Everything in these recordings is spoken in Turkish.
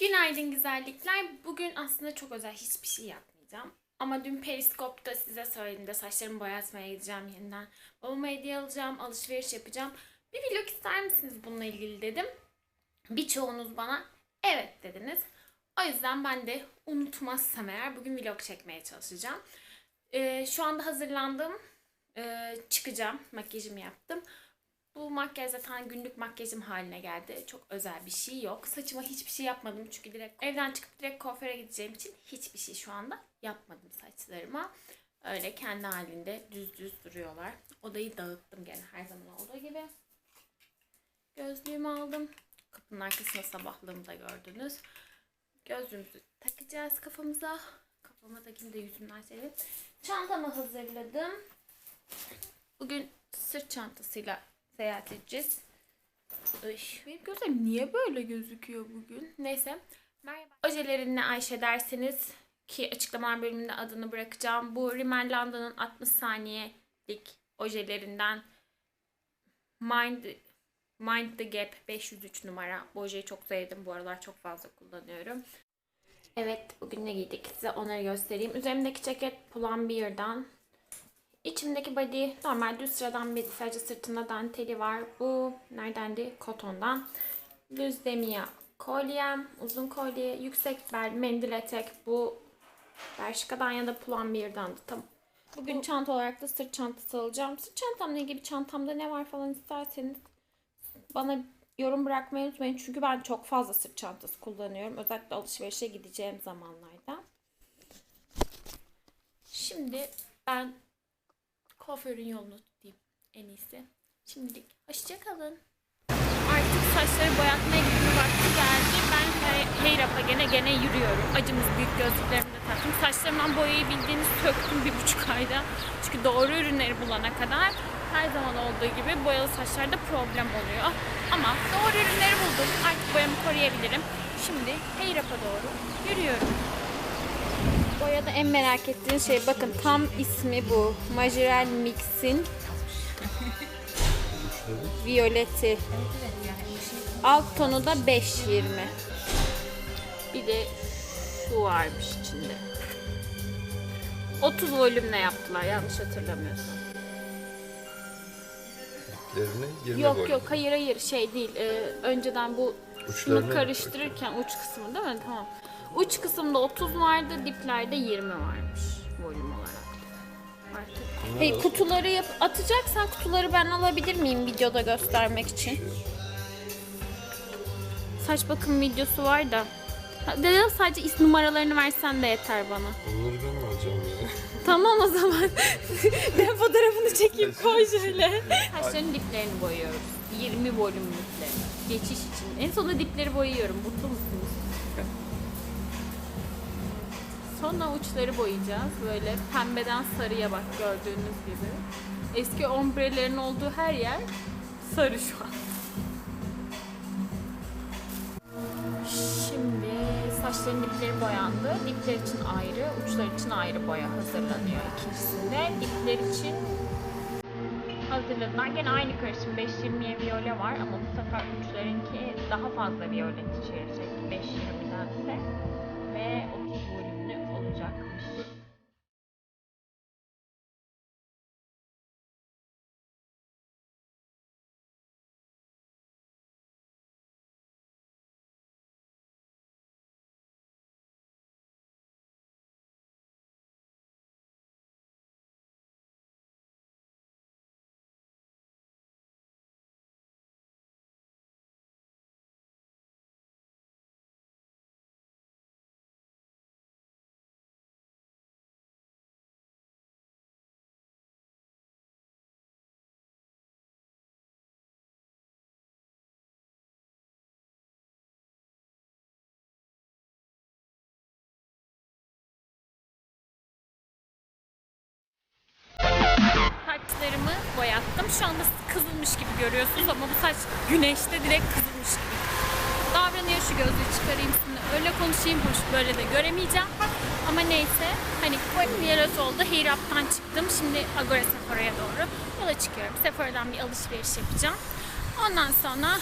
Günaydın güzellikler. Bugün aslında çok özel hiçbir şey yapmayacağım. Ama dün periskopta size söylediğimde saçlarımı boyatmaya gideceğim yeniden. Babama hediye alacağım, alışveriş yapacağım. Bir vlog ister misiniz bununla ilgili dedim. Birçoğunuz bana evet dediniz. O yüzden ben de unutmazsam eğer bugün vlog çekmeye çalışacağım. Ee, şu anda hazırlandım. Ee, çıkacağım. Makyajımı yaptım. Bu makyaj zaten günlük makyajım haline geldi. Çok özel bir şey yok. Saçıma hiçbir şey yapmadım çünkü direkt evden çıkıp direkt kuaföre gideceğim için hiçbir şey şu anda yapmadım saçlarıma. Öyle kendi halinde düz düz duruyorlar. Odayı dağıttım gene her zaman olduğu gibi. Gözlüğümü aldım. Kapının arkasında sabahlığımı da gördünüz. Gözlüğümüzü takacağız kafamıza. Kafama takayım da yüzümden severim. Çantamı hazırladım. Bugün sırt çantasıyla seyahat edeceğiz. Iş, benim gözlerim niye böyle gözüküyor bugün? Neyse. Merhaba. Ojelerin ne Ayşe derseniz ki açıklamalar bölümünde adını bırakacağım. Bu Rimmel London'ın 60 saniyelik ojelerinden Mind Mind the Gap 503 numara. Bu ojeyi çok sevdim. Bu aralar çok fazla kullanıyorum. Evet bugün ne giydik size onları göstereyim. Üzerimdeki ceket Pull&Bear'dan. İçimdeki body normal düz sıradan bir sadece sırtında danteli var. Bu neredendi? Kotondan. Düz demiye kolyem, uzun kolye, yüksek bel, mendil etek. Bu Bershka'dan ya da Pull&Bear'dandı. Tamam. Bugün çanta olarak da sırt çantası alacağım. Sırt çantamla ilgili çantamda ne var falan isterseniz bana yorum bırakmayı unutmayın. Çünkü ben çok fazla sırt çantası kullanıyorum. Özellikle alışverişe gideceğim zamanlarda. Şimdi ben kuaförün yolunu tutayım en iyisi. Şimdilik hoşçakalın. Artık saçları boyatmaya gitme vakti geldi. Ben Hey- Hey Rap'a gene gene yürüyorum. Acımız büyük gözlüklerimi de taktım. Saçlarımdan boyayı bildiğiniz söktüm bir buçuk ayda. Çünkü doğru ürünleri bulana kadar her zaman olduğu gibi boyalı saçlarda problem oluyor. Ama doğru ürünleri buldum. Artık boyamı koruyabilirim. Şimdi Hey Rap'a doğru yürüyorum. Boyada en merak ettiğiniz şey bakın tam ismi bu. Majorel Mix'in Violeti. Alt tonu da 5.20. Bir de şu varmış içinde. 30 volümle yaptılar yanlış hatırlamıyorsam. Diplerini 20 Yok volüm. yok hayır hayır şey değil. Ee, önceden bu şunu karıştırırken uç kısmı değil mi? Tamam. Uç kısımda 30 vardı, diplerde 20 varmış volüm olarak. Artık. Hey kutuları yap atacaksan kutuları ben alabilir miyim videoda göstermek için? Saç bakım videosu var da. Ha, Dedim sadece is numaralarını versen de yeter bana. Onları ben mi alacağım ya? Tamam o zaman. ben fotoğrafını çekeyim koy şöyle. Saçların diplerini boyuyoruz. 20 volümlükle. Geçiş için. En sonunda dipleri boyuyorum. Mutlu musunuz? Sonra uçları boyayacağız. Böyle pembeden sarıya bak gördüğünüz gibi. Eski ombrelerin olduğu her yer sarı şu an. Şimdi saçların dipleri boyandı. Dipler için ayrı, uçlar için ayrı boya hazırlanıyor ikincisinde. Dipler için hazırladılar. Gene aynı karışım 5.20'ye viyole var ama bu sefer uçlarınki daha fazla violet içerecek 5.20'dense ve 30 volümlü olacakmış. Boyattım. Şu anda kızılmış gibi görüyorsunuz ama bu saç güneşte direkt kızılmış gibi. Davranıyor şu gözlüğü çıkarayım şimdi. Öyle konuşayım hoş böyle de göremeyeceğim. Ama neyse hani yarat oldu. Hirap'tan çıktım. Şimdi Agora Sephora'ya doğru yola çıkıyorum. Sephora'dan bir alışveriş yapacağım. Ondan sonra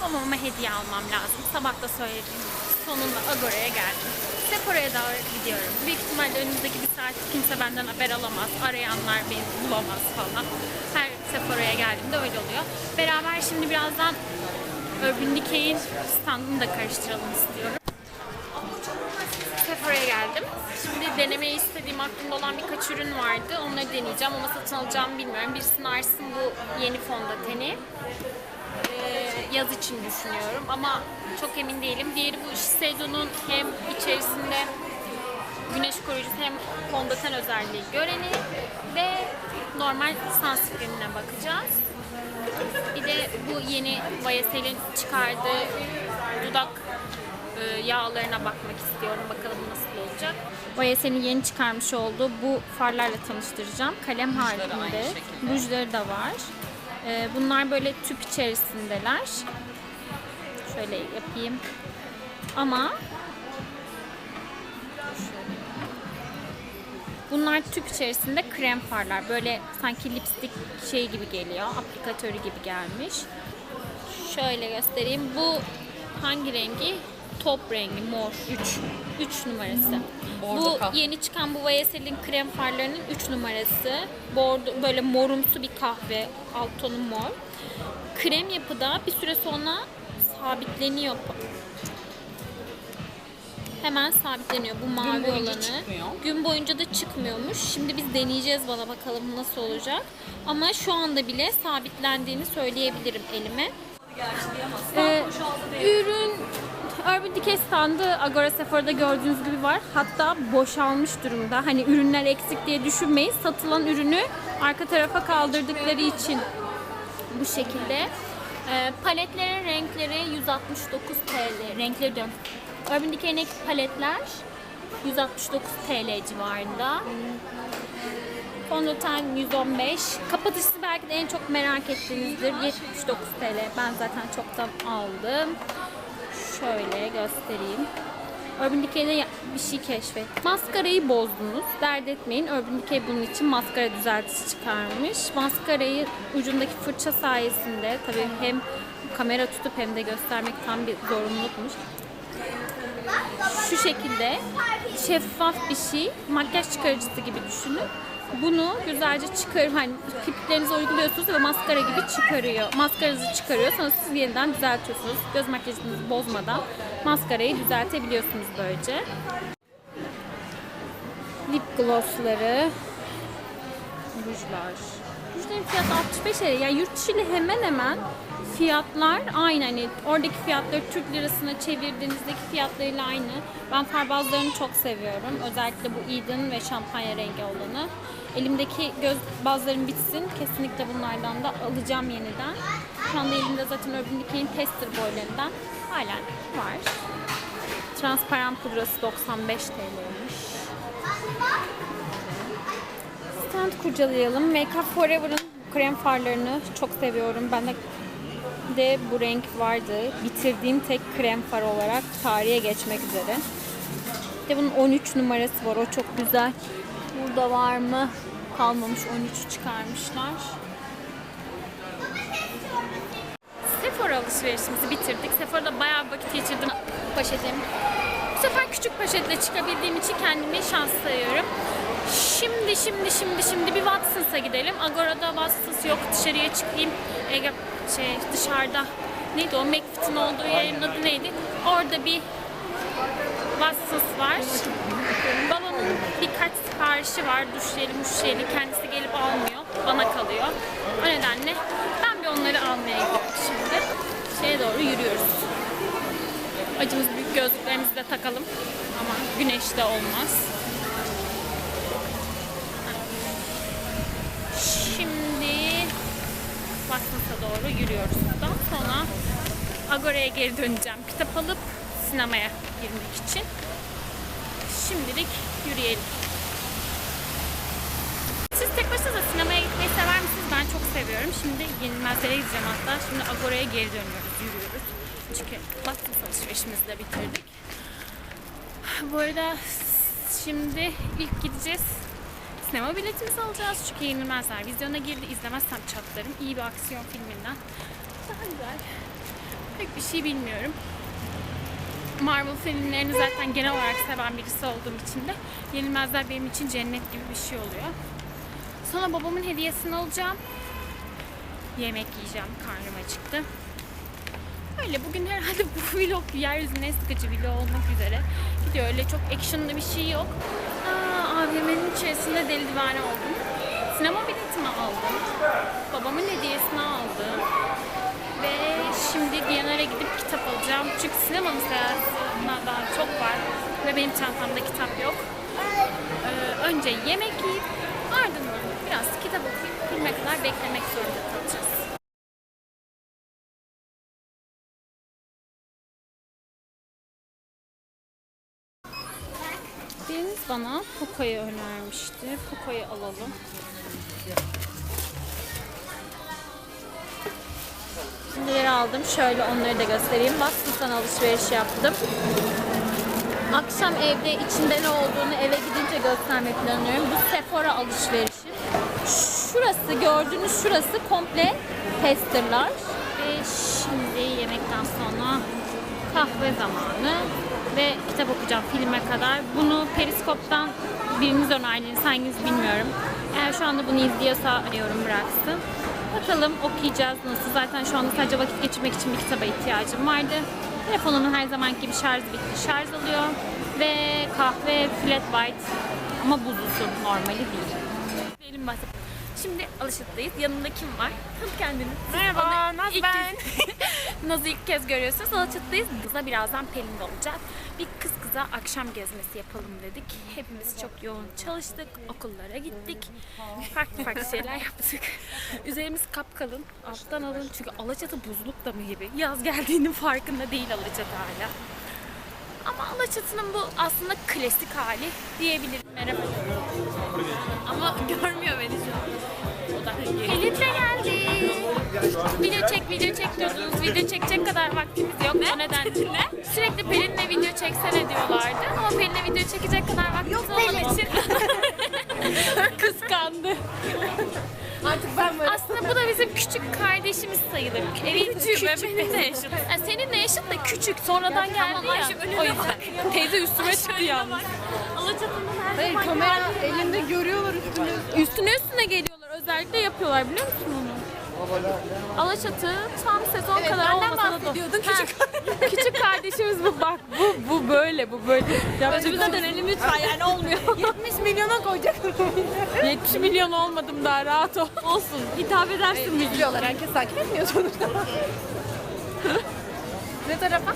Babama hediye almam lazım. Sabah da söyledim. Sonunda Agora'ya geldim. Sephora'ya da gidiyorum. Büyük ihtimalle önümüzdeki bir saat kimse benden haber alamaz. Arayanlar beni bulamaz falan. Her Sephora'ya geldiğimde öyle oluyor. Beraber şimdi birazdan Urban Decay'in standını da karıştıralım istiyorum. Sephora'ya geldim. Şimdi denemeyi istediğim aklımda olan birkaç ürün vardı. Onları deneyeceğim ama satın alacağımı bilmiyorum. Birisi Nars'ın bu yeni fondöteni. Ee, yaz için düşünüyorum ama çok emin değilim. Diğeri bu Shiseido'nun hem içerisinde güneş koruyucusu hem fondöten özelliği göreni ve normal sunscreen'ine bakacağız. Bir de bu yeni YSL'in çıkardığı dudak e, yağlarına bakmak istiyorum. Bakalım nasıl olacak. YSL'in yeni çıkarmış olduğu bu farlarla tanıştıracağım. Kalem halinde. Rujları da var. E, Bunlar böyle tüp içerisindeler. Şöyle yapayım. Ama Bunlar tüp içerisinde krem farlar. Böyle sanki lipstick şey gibi geliyor. Aplikatörü gibi gelmiş. Şöyle göstereyim. Bu hangi rengi? Top rengi mor 3. 3 numarası. Bu yeni çıkan bu YSL'in krem farlarının 3 numarası. Bordo, böyle morumsu bir kahve. Alt tonu mor. Krem yapıda bir süre sonra sabitleniyor. Hemen sabitleniyor bu mavi olanı. Gün boyunca da çıkmıyormuş. Şimdi biz deneyeceğiz bana bakalım nasıl olacak. Ama şu anda bile sabitlendiğini söyleyebilirim elime. Ee, ürün Urban Decay standı Agora Sephora'da gördüğünüz gibi var. Hatta boşalmış durumda. Hani ürünler eksik diye düşünmeyin. Satılan ürünü arka tarafa kaldırdıkları için bu şekilde. Ee, paletlerin renkleri 169 TL. Renkleri diyorum. Urban Decay'in paletler 169 TL civarında. Fondöten 115. Kapatıcısı belki de en çok merak ettiğinizdir. 79 TL. Ben zaten çoktan aldım. Şöyle göstereyim. Urban Decay'de bir şey keşfet. Maskarayı bozdunuz. Dert etmeyin. Urban Decay bunun için maskara düzeltici çıkarmış. Maskarayı ucundaki fırça sayesinde tabii hem kamera tutup hem de göstermek tam bir zorunlulukmuş. Şu şekilde şeffaf bir şey, makyaj çıkarıcısı gibi düşünün. Bunu güzelce çıkar, hani kirpiklerinize uyguluyorsunuz ve maskara gibi çıkarıyor. Maskaranızı çıkarıyor, sonra siz yeniden düzeltiyorsunuz. Göz makyajınızı bozmadan maskarayı düzeltebiliyorsunuz böylece. Lip glossları, rujlar. Rujların fiyatı 65 lira. Yani yurt dışı ile hemen hemen fiyatlar aynı. Hani oradaki fiyatları Türk lirasına çevirdiğinizdeki fiyatlarıyla aynı. Ben far bazlarını çok seviyorum. Özellikle bu Eden ve şampanya rengi olanı. Elimdeki göz bazlarım bitsin. Kesinlikle bunlardan da alacağım yeniden. Şu anda elimde zaten Urban Decay'in tester boylarından halen var. Transparan pudrası 95 TL'ymiş. Stand kurcalayalım. Make Up Forever'ın krem farlarını çok seviyorum. Ben de de bu renk vardı. Bitirdiğim tek krem far olarak tarihe geçmek üzere. Bir de bunun 13 numarası var. O çok güzel. Burada var mı? Kalmamış 13 çıkarmışlar. Sephora alışverişimizi bitirdik. Sephora'da bayağı vakit geçirdim. Poşetim. Bu sefer küçük poşetle çıkabildiğim için kendimi şans sayıyorum. Şimdi şimdi şimdi şimdi bir Watson's'a gidelim. Agora'da Watson's yok. Dışarıya çıkayım. Ege, şey dışarıda neydi o McFit'in olduğu yerin adı neydi? Orada bir Watson's var. Babamın birkaç siparişi var. Duş jeli, muş jeli. Kendisi gelip almıyor. Bana kalıyor. O nedenle ben bir onları almaya gidiyorum şimdi. Şeye doğru yürüyoruz. Acımız büyük gözlüklerimizi de takalım. Ama güneşte olmaz. Şimdi Watson's'a doğru yürüyoruz. Daha sonra Agora'ya geri döneceğim. Kitap alıp sinemaya girmek için. Şimdilik yürüyelim. Siz tek başınıza sinemaya gitmeyi sever misiniz? Ben çok seviyorum. Şimdi Yenilmezlere gideceğim hatta. Şimdi Agora'ya geri dönüyoruz, yürüyoruz. Çünkü Watsons alışverişimizi de bitirdik. Bu arada şimdi ilk gideceğiz. Sinema biletimizi alacağız çünkü Yenilmezler vizyona girdi. İzlemezsem çatlarım. İyi bir aksiyon filminden. Daha güzel. Pek bir şey bilmiyorum. Marvel filmlerini zaten genel olarak seven birisi olduğum için de Yenilmezler benim için cennet gibi bir şey oluyor. Sonra babamın hediyesini alacağım. Yemek yiyeceğim. Karnım acıktı. Öyle bugün herhalde bu vlog yeryüzüne sıkıcı vlog olmak üzere gidiyor. Öyle çok actionlı bir şey yok. Aa, AVM'nin içerisinde deli divane oldum. Sinema biletimi aldım. Babamın hediyesini aldım. Ve şimdi Diyanar'a gidip kitap alacağım. Çünkü sinemanın seyahatine daha çok var. Ve benim çantamda kitap yok. Ee, önce yemek yiyip ardından biraz kitap okuyup filme kadar beklemek zorunda kalacağız. Bana Poco'yu önermişti. Poco'yu alalım. Şimdileri aldım. Şöyle onları da göstereyim. Watson's'tan alışveriş yaptım. Akşam evde içinde ne olduğunu eve gidince göstermeyi planlıyorum. Bu Sephora alışverişi. Şurası gördüğünüz şurası komple testerlar. Ve şimdi yemekten sonra kahve zamanı ve kitap okuyacağım filme kadar. Bunu Periskop'tan biriniz onaylayın, hanginiz bilmiyorum. Eğer şu anda bunu izliyorsa arıyorum bıraksın. Bakalım okuyacağız nasıl. Zaten şu anda sadece vakit geçirmek için bir kitaba ihtiyacım vardı. Telefonumun her zamanki gibi şarjı bitti. Şarj alıyor. Ve kahve flat white ama buzlusu normali değil. Elim basıp. Şimdi Alışıt'tayız. Yanımda kim var? Tanıt kendini. Merhaba, Naz ben. Naz'ı ilk kez görüyorsunuz. Alışıt'tayız. Kızla birazdan Pelin de olacak. Bir kız kıza akşam gezmesi yapalım dedik. Hepimiz çok yoğun çalıştık. Okullara gittik. Farklı farklı şeyler yaptık. Üzerimiz kapkalın. Alttan alın. Çünkü Alaçatı buzluk damı gibi. Yaz geldiğinin farkında değil Alaçatı hala. Ama Alaçatı'nın bu aslında klasik hali diyebilirim. Merhaba. Ama görmüyor beni şu an. De geldi. Video çek, video çek diyordunuz. Video çekecek kadar vaktimiz yok. O nedenle sürekli Pelin'le video çeksene diyorlardı. Ama Pelin'le video çekecek kadar vaktimiz olmadığı için kıskandı. Artık ben böyle. Aslında bu da bizim küçük kardeşimiz sayılır. Evin küçük. benimle yaşıt. Yani seninle yaşıt da küçük. Sonradan geldi ya. O yüzden. Teyze üstüme çıktı yalnız. Alaçatı'nın her Hayır zaman kamera elinde görüyorlar üstünü. Üstüne üstüne geliyorlar. Özellikle yapıyorlar biliyor musun onu? Alaçatı tam sezon Evet, kadar olmasa da bahsediyordun, küçük küçük kardeşimiz bu bak bu bu böyle bu böyle. Önümüze dönelim lütfen yani olmuyor. 70 milyona koyacak. 70 milyon olmadım daha rahat ol. Olsun. Hitap edersin bizi. Biliyorlar herkes takip etmiyor sonuçta. Ne tarafa?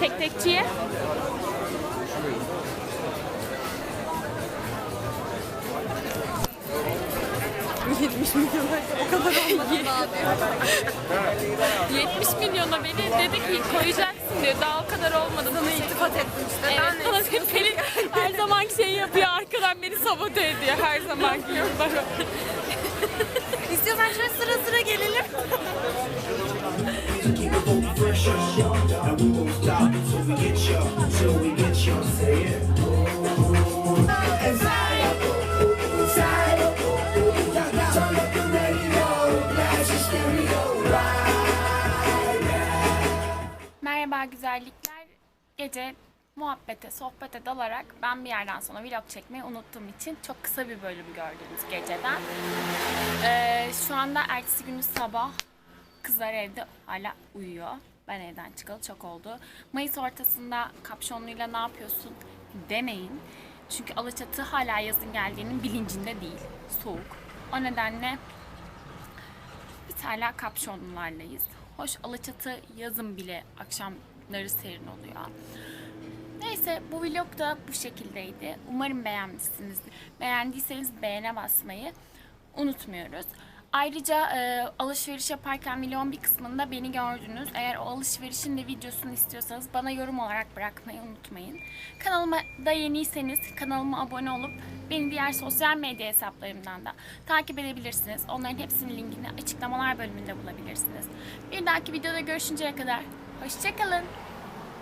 Tek tekçiye. O kadar olmadı daha 70 milyona beni dedi ki koyacaksın diyor. Daha o kadar olmadı. Sana iltifat ettim işte. Evet, bana hep Pelin her zaman şey yapıyor, arkadan beni sabote ediyor her zaman gibi. Bak, İstiyorsan şöyle sıra sıra gelelim. Gece muhabbete, sohbete dalarak ben bir yerden sonra vlog çekmeyi unuttuğum için çok kısa bir bölüm gördünüz geceden. Ee, şu anda ertesi günü sabah kızlar evde hala uyuyor. Ben evden çıkalı çok oldu. Mayıs ortasında kapşonluyla ne yapıyorsun demeyin. Çünkü Alaçatı hala yazın geldiğinin bilincinde değil. Soğuk. O nedenle biz hala kapşonlularlayız. Hoş Alaçatı yazın bile akşamları serin oluyor. Neyse bu vlog da bu şekildeydi. Umarım beğenmişsinizdir. Beğendiyseniz beğene basmayı unutmuyoruz. Ayrıca e, alışveriş yaparken vlogun bir kısmında beni gördünüz. Eğer o alışverişin de videosunu istiyorsanız bana yorum olarak bırakmayı unutmayın. Kanalıma da yeniyseniz kanalıma abone olup beni diğer sosyal medya hesaplarımdan da takip edebilirsiniz. Onların hepsinin linkini açıklamalar bölümünde bulabilirsiniz. Bir dahaki videoda görüşünceye kadar hoşçakalın.